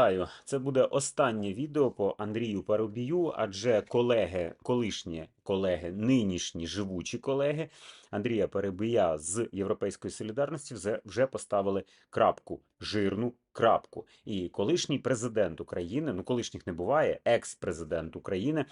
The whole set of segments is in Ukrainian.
Вітаю. Це буде останнє відео по Андрію Парубію, адже колеги, колишні колеги, нинішні живучі колеги Андрія Парубія з Європейської солідарності вже- вже поставили крапку, жирну крапку. І колишній президент України, ну колишніх не буває, екс-президент України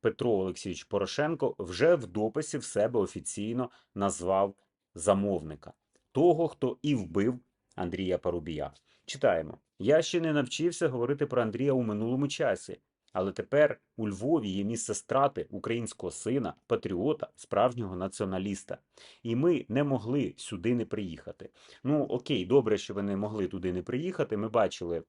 Петро Олексійович Порошенко вже в дописі в себе офіційно назвав замовника того, хто і вбив Андрія Парубія. Читаємо. Я ще не навчився говорити про Андрія у минулому часі, але тепер у Львові є місце страти українського сина, патріота, справжнього націоналіста. І ми не могли сюди не приїхати. Ну окей, добре, що ви не могли туди не приїхати. Ми бачили.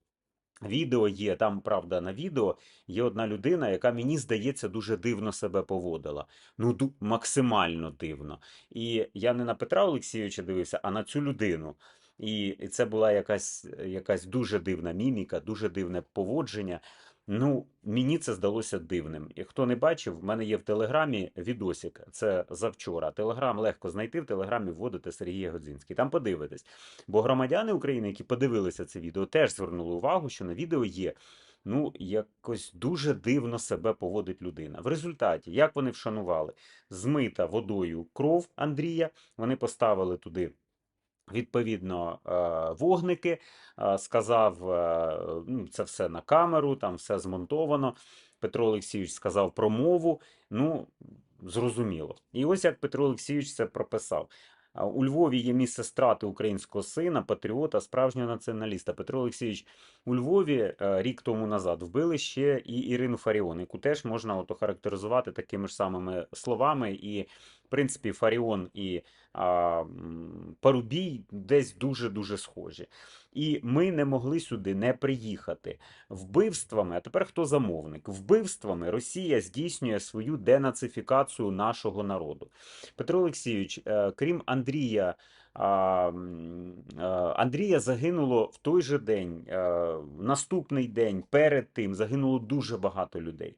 Відео є, там, правда, на відео є одна людина, яка мені здається дуже дивно себе поводила. Ну, максимально дивно. І я не на Петра Олексійовича дивився, а на цю людину. І це була якась, якась дуже дивна міміка, дуже дивне поводження. Ну, мені це здалося дивним. І хто не бачив, в мене є в Телеграмі відосик. Це завчора. Телеграм легко знайти. В Телеграмі вводите Сергій Годзинський. Там подивитесь. Бо громадяни України, які подивилися це відео, теж звернули увагу, що на відео є. Ну, якось дуже дивно себе поводить людина. В результаті, як вони вшанували, змита водою кров Андрія, вони поставили туди відповідно е, вогники, е, сказав е, ну, це все на камеру, там все змонтовано. Петро Олексійович сказав промову. Ну, зрозуміло. І ось як Петро Олексійович це прописав. У Львові є місце страти українського сина, патріота, справжнього націоналіста. Петро Олексійович у Львові рік тому назад вбили ще і Ірину Фаріон, яку теж можна от охарактеризувати такими ж самими словами. І, принципі, Фаріон і а, Парубій десь дуже-дуже схожі. І ми не могли сюди не приїхати. Вбивствами, а тепер хто замовник? Вбивствами Росія здійснює свою денацифікацію нашого народу. Петро Олексійович, е, крім Андрія. Е, Андрія загинуло в той же день, е, в наступний день, перед тим загинуло дуже багато людей,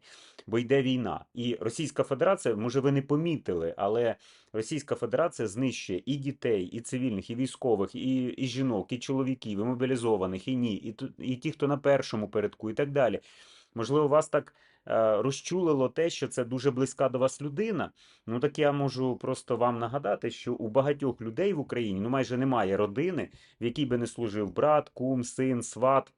бо йде війна. І Російська Федерація, може, ви не помітили, але Російська Федерація знищує і дітей, і цивільних, і військових, і, і жінок, і чоловіків, і мобілізованих, і ні, і, і ті, хто на першому передку, і так далі. Можливо, вас так е, розчулило те, що це дуже близька до вас людина. Ну так я можу просто вам нагадати, що у багатьох людей в Україні ну майже немає родини, в якій би не служив брат, кум, син, сват.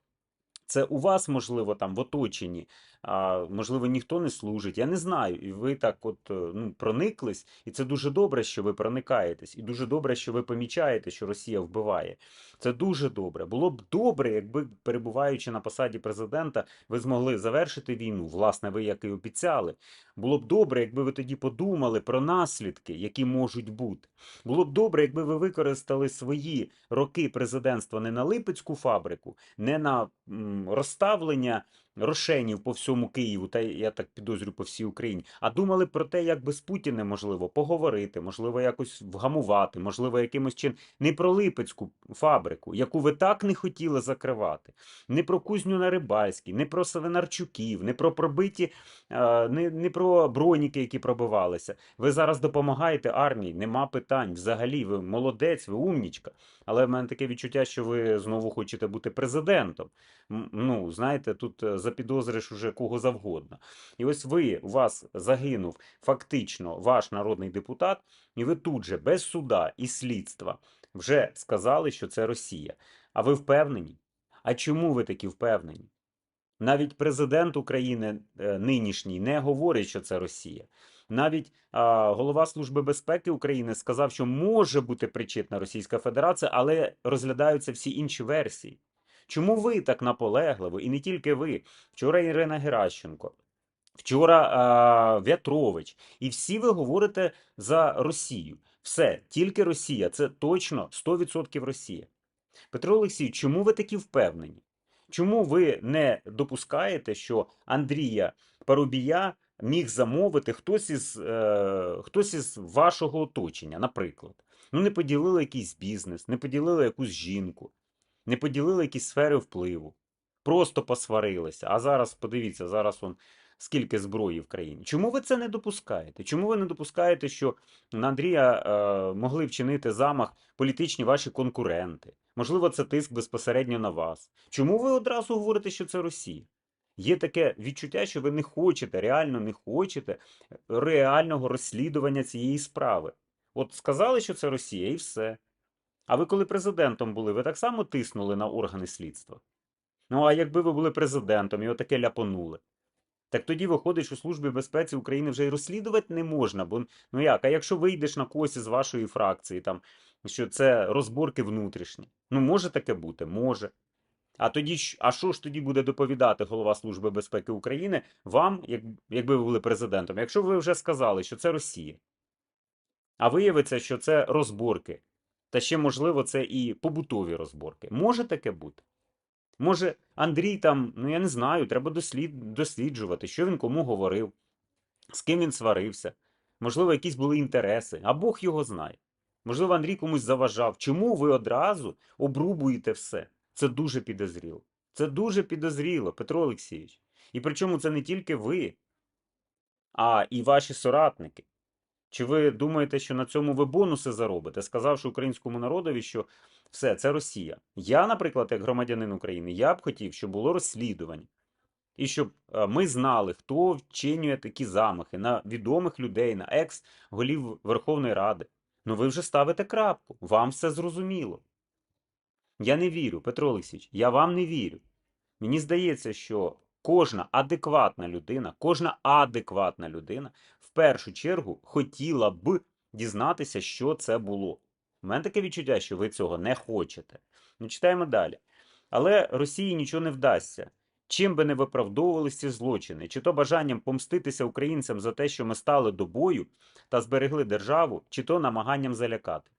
Це у вас, можливо, там в оточенні, а можливо, ніхто не служить. Я не знаю. І ви так от е, ну, прониклись, і це дуже добре, що ви проникаєтесь, і дуже добре, що ви помічаєте, що Росія вбиває. Це дуже добре. Було б добре, якби перебуваючи на посаді президента, ви змогли завершити війну. Власне, ви як і обіцяли. Було б добре, якби ви тоді подумали про наслідки, які можуть бути. Було б добре, якби ви використали свої роки президентства не на Липецьку фабрику, не на розставлення рошенів по всьому Києву, та я так підозрюю по всій Україні, а думали про те, як би з Путіним можливо поговорити, можливо, якось вгамувати, можливо, якимось чином не про Липецьку фабрику, яку ви так не хотіли закривати, не про кузню на Рибальській, не про Савинарчуків, не про пробиті, е, не, не про броніки, які пробивалися. Ви зараз допомагаєте армії, нема питань. Взагалі, ви молодець, ви умнічка. Але в мене таке відчуття, що ви знову хочете бути президентом. Ну, знаєте, тут е, запідозриш уже кого завгодно. І ось ви, у вас загинув фактично ваш народний депутат, і ви тут же без суда і слідства вже сказали, що це Росія. А ви впевнені? А чому ви такі впевнені? Навіть президент України е, нинішній не говорить, що це Росія. Навіть а, голова Служби безпеки України сказав, що може бути причетна Російська Федерація, але розглядаються всі інші версії. Чому ви так наполегливо, і не тільки ви? Вчора Ірина Геращенко, вчора а, В'ятрович, і всі ви говорите за Росію. Все, тільки Росія, це точно 100% Росія. Петро Олексій, чому ви такі впевнені? Чому ви не допускаєте, що Андрія Парубія міг замовити хтось із, е, хтось із вашого оточення, наприклад? Ну, не поділили якийсь бізнес, не поділили якусь жінку, не поділили якісь сфери впливу, просто посварилися. А зараз, подивіться, зараз он скільки зброї в країні. Чому ви це не допускаєте? Чому ви не допускаєте, що на Андрія е, могли вчинити замах політичні ваші конкуренти? Можливо, це тиск безпосередньо на вас. Чому ви одразу говорите, що це Росія? Є таке відчуття, що ви не хочете, реально не хочете реального розслідування цієї справи. От сказали, що це Росія, і все. А ви, коли президентом були, ви так само тиснули на органи слідства? Ну, а якби ви були президентом і отаке ляпонули? Так тоді виходить, що Службі безпеці України вже й розслідувати не можна. Бо ну як, а якщо вийдеш на когось із вашої фракції, там, що це розборки внутрішні? Ну, може таке бути, може. А тоді а що ж тоді буде доповідати голова Служби безпеки України вам, як, якби ви були президентом, якщо ви вже сказали, що це Росія, а виявиться, що це розборки, та ще, можливо, це і побутові розборки. Може таке бути? Може, Андрій там, ну я не знаю, треба дослід, досліджувати, що він кому говорив, з ким він сварився. Можливо, якісь були інтереси, а Бог його знає. Можливо, Андрій комусь заважав. Чому ви одразу обрубуєте все? Це дуже підозріло. Це дуже підозріло, Петро Олексійович. І причому це не тільки ви, а і ваші соратники. Чи ви думаєте, що на цьому ви бонуси заробите, сказавши українському народові, що все, це Росія. Я, наприклад, як громадянин України, я б хотів, щоб було розслідування. І щоб е, ми знали, хто вчинює такі замахи на відомих людей, на екс-голів Верховної Ради. Ну ви вже ставите крапку. Вам все зрозуміло. Я не вірю, Петро Олексійович, я вам не вірю. Мені здається, що кожна адекватна людина, кожна адекватна людина першу чергу хотіла б дізнатися, що це було. У мене таке відчуття, що ви цього не хочете. Ну, читаємо далі. Але Росії нічого не вдасться. Чим би не виправдовувалися ці злочини, чи то бажанням помститися українцям за те, що ми стали до бою та зберегли державу, чи то намаганням залякати.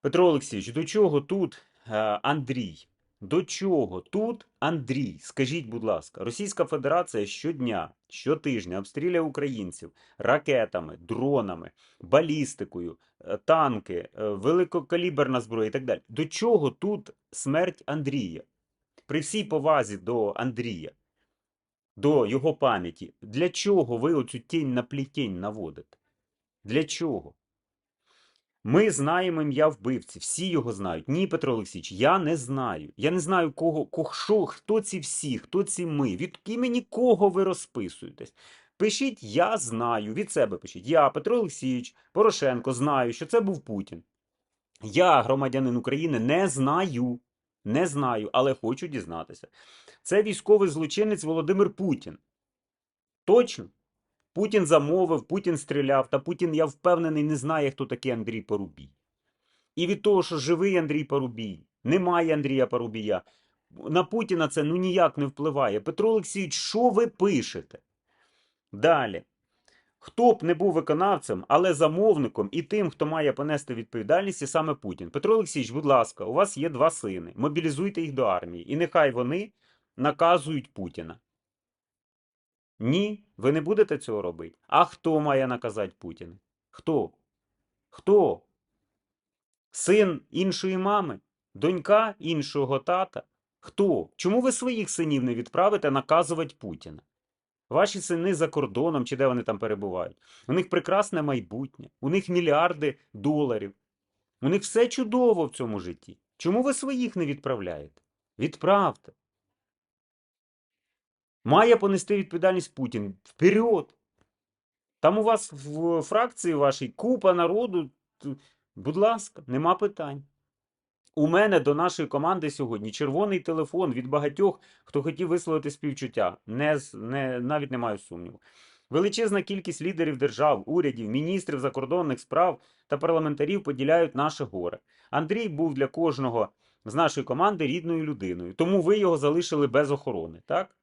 Петро Олексійович, до чого тут е, Андрій? До чого тут Андрій? Скажіть, будь ласка, Російська Федерація щодня, щотижня обстрілює українців ракетами, дронами, балістикою, е, танки, е, великокаліберна зброя і так далі. До чого тут смерть Андрія? При всій повазі до Андрія, до його пам'яті, для чого ви оцю тінь на плітінь наводите? Для чого? Ми знаємо ім'я вбивці, всі його знають. Ні, Петро Олексійович, я не знаю. Я не знаю, кого, кого що, хто ці всі, хто ці ми, від імені кого ви розписуєтесь. Пишіть, я знаю, від себе пишіть. Я, Петро Олексійович, Порошенко, знаю, що це був Путін. Я, громадянин України, не знаю. Не знаю, але хочу дізнатися. Це військовий злочинець Володимир Путін. Точно? Путін замовив, Путін стріляв, та Путін, я впевнений, не знає, хто такий Андрій Порубій. І від того, що живий Андрій Порубій, немає Андрія Порубія, на Путіна це ну ніяк не впливає. Петро Олексійович, що ви пишете? Далі. Хто б не був виконавцем, але замовником і тим, хто має понести відповідальність, є саме Путін. Петро Олексійович, будь ласка, у вас є два сини. Мобілізуйте їх до армії. І нехай вони наказують Путіна. Ні, ви не будете цього робити. А хто має наказати Путіна? Хто? Хто? Син іншої мами? Донька іншого тата? Хто? Чому ви своїх синів не відправите наказувати Путіна? Ваші сини за кордоном чи де вони там перебувають? У них прекрасне майбутнє, у них мільярди доларів. У них все чудово в цьому житті. Чому ви своїх не відправляєте? Відправте. Має понести відповідальність Путін. Вперед! Там у вас в фракції вашій купа народу. Будь ласка, нема питань. У мене до нашої команди сьогодні червоний телефон від багатьох, хто хотів висловити співчуття. Не, не, навіть не маю сумніву. Величезна кількість лідерів держав, урядів, міністрів закордонних справ та парламентарів поділяють наше горе. Андрій був для кожного з нашої команди рідною людиною, тому ви його залишили без охорони, так?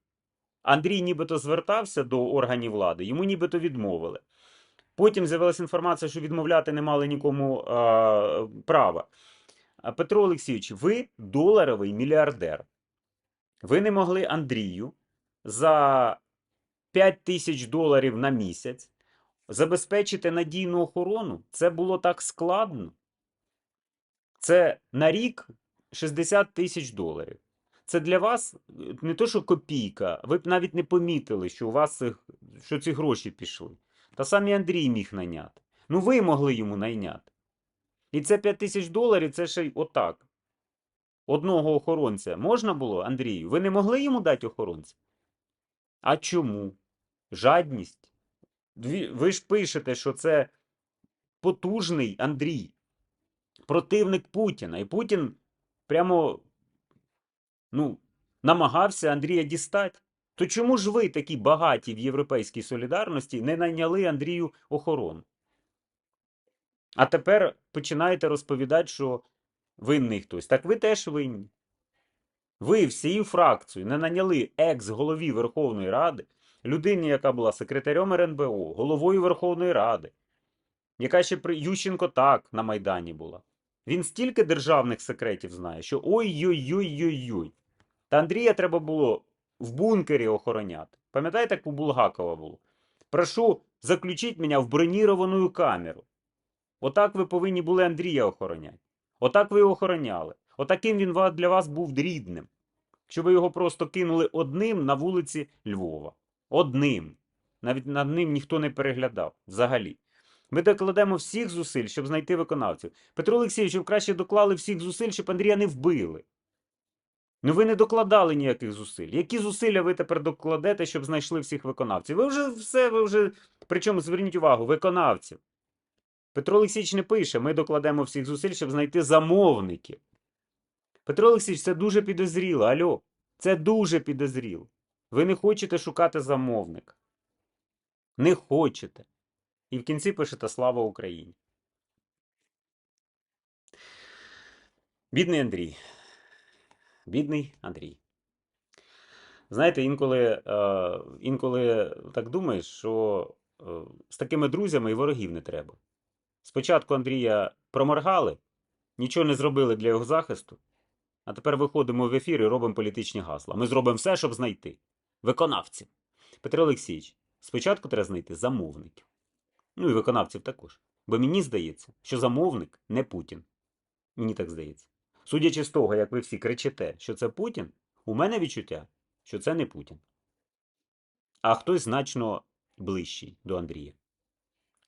Андрій нібито звертався до органів влади, йому нібито відмовили. Потім з'явилася інформація, що відмовляти не мали нікому е, права. Петро Олексійович, ви доларовий мільярдер. Ви не могли Андрію за 5 тисяч доларів на місяць забезпечити надійну охорону. Це було так складно. Це на рік 60 тисяч доларів. Це для вас е, не то, що копійка, ви б навіть не помітили, що у вас що ці гроші пішли. Та самі Андрій міг найняти. Ну ви могли йому найняти. І це 5 тисяч доларів, це ще й отак. Одного охоронця можна було, Андрію? Ви не могли йому дати охоронця? А чому? Жадність. Ви ж пишете, що це потужний Андрій, противник Путіна. І Путін прямо ну, намагався Андрія дістати. То чому ж ви, такі багаті в європейській солідарності, не найняли Андрію охорону? А тепер починаєте розповідати, що винний хтось. Так ви теж винні. Ви всією фракцією не наняли екс-голові Верховної Ради, людині, яка була секретарем РНБО, головою Верховної Ради, яка ще при Ющенко так на Майдані була. Він стільки державних секретів знає, що ой-ой-ой-ой-ой. Та Андрія треба було в бункері охороняти. Пам'ятаєте, як у Булгакова було? Прошу, заключіть мене в броніровану камеру. Отак ви повинні були Андрія охороняти. Отак ви його охороняли. Отаким він для вас був рідним. Що ви його просто кинули одним на вулиці Львова. Одним. Навіть над ним ніхто не переглядав взагалі. Ми докладемо всіх зусиль, щоб знайти виконавців. Петро Олексійович, ви краще доклали всіх зусиль, щоб Андрія не вбили. Ну ви не докладали ніяких зусиль. Які зусилля ви тепер докладете, щоб знайшли всіх виконавців? Ви вже все, ви вже. Причому зверніть увагу, виконавців. Петро Олексійович не пише, ми докладемо всіх зусиль, щоб знайти замовників. Петро Олексійович, це дуже підозріло. Альо, це дуже підозріло. Ви не хочете шукати замовника. Не хочете. І в кінці пишете Слава Україні. Бідний Андрій. Бідний Андрій. Знаєте, інколи, е, інколи так думаєш, що е, з такими друзями і ворогів не треба. Спочатку Андрія проморгали, нічого не зробили для його захисту, а тепер виходимо в ефір і робимо політичні гасла. Ми зробимо все, щоб знайти виконавців. Петро Олексійович, спочатку треба знайти замовників. Ну і виконавців також. Бо мені здається, що замовник не Путін. Мені так здається. Судячи з того, як ви всі кричите, що це Путін, у мене відчуття, що це не Путін. А хтось значно ближчий до Андрія.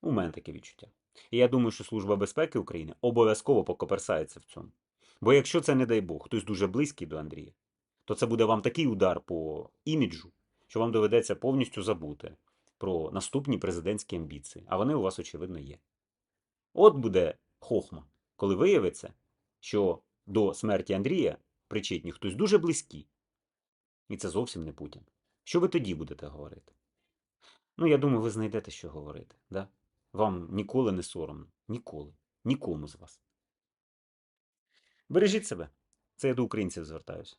У мене таке відчуття. І я думаю, що Служба безпеки України обов'язково покоперсається в цьому. Бо якщо це, не дай Бог, хтось дуже близький до Андрія, то це буде вам такий удар по іміджу, що вам доведеться повністю забути про наступні президентські амбіції. А вони у вас, очевидно, є. От буде хохма, коли виявиться, що до смерті Андрія причетні хтось дуже близькі. І це зовсім не Путін. Що ви тоді будете говорити? Ну, я думаю, ви знайдете, що говорити. Да? Вам ніколи не соромно. Ніколи. Нікому з вас. Бережіть себе. Це я до українців звертаюся.